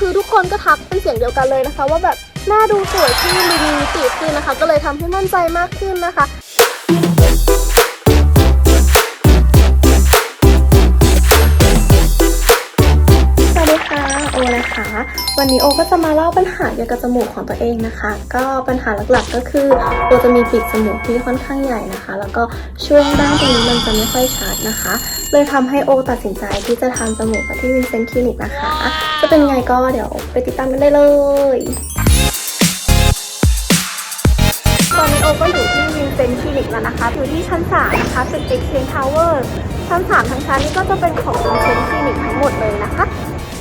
คือทุกคนก็ทักเป็นเสียงเดียวกันเลยนะคะ ว่าแบบหน้าดูสวยขึ้นดูมีมิติขึ้นนะคะ ก็เลยทำให้มั่นใจมากขึ้นนะคะ นะคะ วันนี้โอก็จะมาเล่าปัญหาเกี่ยวกับจมูกของตัวเองนะคะ ก็ปัญหาหลักๆก็คือโอจะมีปีกจมูกที่ค่อนข้างใหญ่นะคะ แล้วก็ช่วงด้านตรงนี้มันจะไม่ค่อยชัดนะคะ เลยทำให้โอตัดสินใจที่จะทำจมูกที่วินเซนต์คลินิกนะคะ จะเป็นไงก็เดี๋ยวไปติดตามกันได้เลยตอนนี้โอก็อยู่ที่วินเซนต์คลินิกแล้วนะคะ อยู่ที่ชั้น3นะคะตึกเอ็กเซนทาวเวอร์ชั้น3ทั้งชั้นนี้ก็จะเป็นของวินเซนต์คลินิกทั้งหมดเลยนะคะ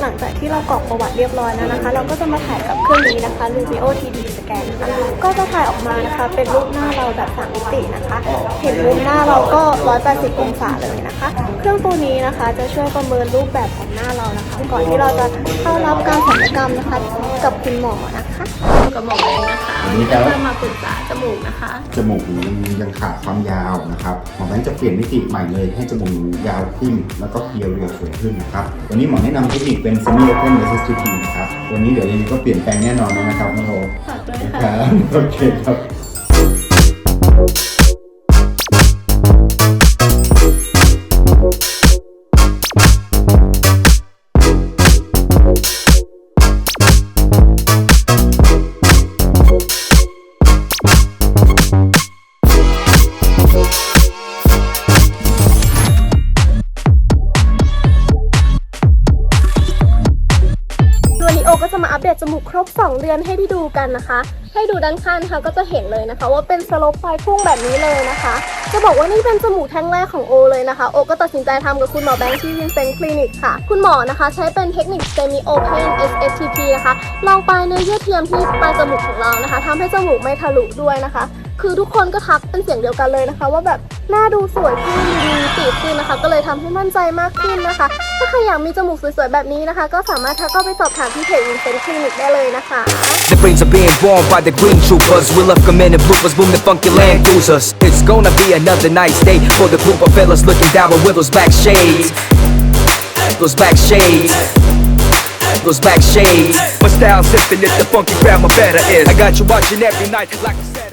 หลังจากที่เรากรอกประวัติเรียบร้อยแล้วนะคะ เราก็จะมาถ่ายกับเครื่องนี้นะคะ Lumio 3D Scan นะคะก็จะถ่ายออกมานะคะ เป็นรูปหน้าเราแบบสามมิตินะคะ เห็นมุมหน้าเราก็ 180 องศาเลยนะคะ เครื่องตัวนี้นะคะจะช่วยประเมินรูปแบบของหน้าเรานะคะ ก่อนที่เราจะเข้ารับการศัลยกรรมนะคะ กับคุณหมอนะคะ กับหมอเองนะคะ วันนี้จะจะมาปรึกษาจมูกนะคะ จมูกหนูยังยังขาดความยาวนะครับหมอแบงค์จะเปลี่ยนมิติใหม่เลยให้จมูกหนูยาวขึ้น แล้วก็เรียวเรียวสวยขึ้นนะครับ วันนี้หมอแนะนำเทคนิคเป็น semi open resistivity นะครับ วันนี้เดี๋ยวยังไงก็เปลี่ยนแปลงแน่นอนนะครับน้องโอฝากด้วยคค่ะรับโอเคครับ จะมาอัปเดตจมูกครบ 2 เดือนให้ได้ดูกันนะคะ ให้ดูด้านข้างนะคะก็จะเห็นเลยนะคะ ว่าเป็นสโลปไฟพุ่งแบบนี้เลยนะคะ จะบอกว่านี่เป็นจมูกแท่งแรกของโอเลยนะคะ โอก็ตัดสินใจทำกับคุณหมอแบงค์ที่วินเซนต์คลินิกค่ะ คุณหมอนะคะ ใช้เป็นเทคนิคเซมิโอเพน SSTP นะคะ ลองปลายเนื้อเยื่อเทียมที่ปลายจมูกของเรานะคะทำให้จมูกไม่ทะลุด้วยนะคะ คือทุกคนก็ทักเป็นเสียงเดียวกันเลยนะคะ ว่าแบบหน้าดูสวยขึ้นดูมีมิติขึ้นนะคะ ก็เลยทำให้มั่นใจมากขึ้นนะคะ ถ้าใครอยากมีจมูกสวยๆแบบนี้นะคะ ก็สามารถทักเข้าไปสอบถามที่เพจวินเซนต์คลินิกได้เลยนะคะ The brains are being born by the green troopers. We love coming in bloopers, boom the funky land cruisers. It's gonna be another nice day for the group of fellas looking down with those back shades. Those back shades. Those back shades. My style sipping it, the funky grandma better is. I got you watching every night like a